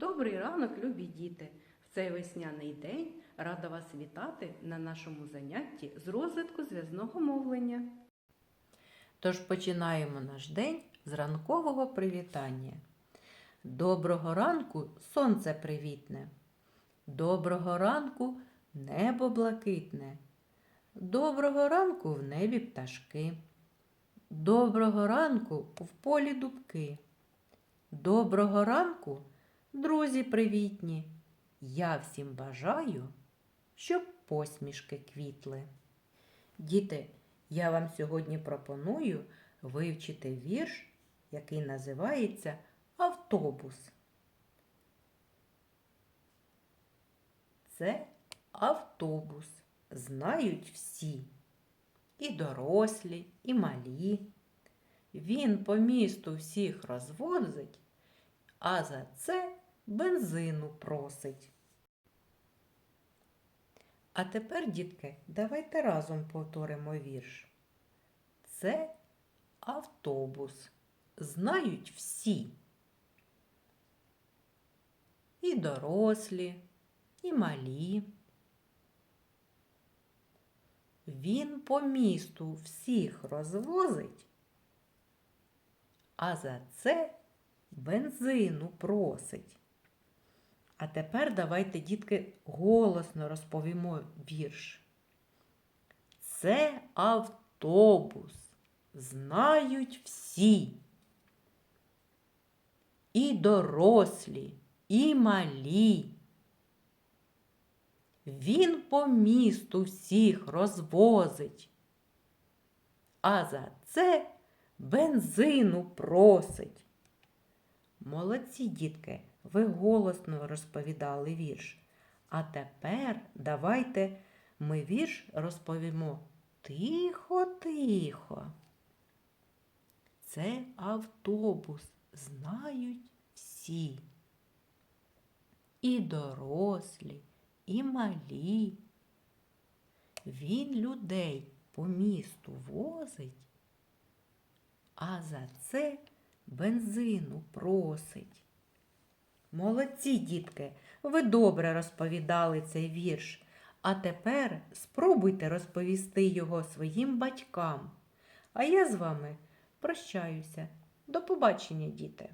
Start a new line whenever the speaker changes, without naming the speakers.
Добрий ранок, любі діти! В цей весняний день рада вас вітати на нашому занятті з розвитку зв'язного мовлення.
Тож починаємо наш день з ранкового привітання. Доброго ранку сонце привітне. Доброго ранку небо блакитне. Доброго ранку в небі пташки. Доброго ранку в полі дубки. Доброго ранку, друзі привітні. Я всім бажаю, щоб посмішки квітли. Діти, я вам сьогодні пропоную вивчити вірш, який називається Автобус. Це автобус. Знають всі. І дорослі, і малі. Він по місту всіх розвозить, а за це бензину просить. А тепер, дітки, давайте разом повторимо вірш. Це автобус. Знають всі. І дорослі, і малі. Він по місту всіх розвозить, а за це бензину просить. А тепер давайте, дітки, голосно розповімо вірш. Це автобус. Знають всі. І дорослі, і малі. Він по місту всіх розвозить, а за це бензину просить. Молодці, дітки, ви голосно розповідали вірш. А тепер давайте ми вірш розповімо тихо-тихо. Це автобус, знають всі. І дорослі, і малі. Він людей по місту возить, а за це бензину просить. Молодці, дітки, ви добре розповідали цей вірш. А тепер спробуйте розповісти його своїм батькам. А я з вами прощаюся. До побачення, діти!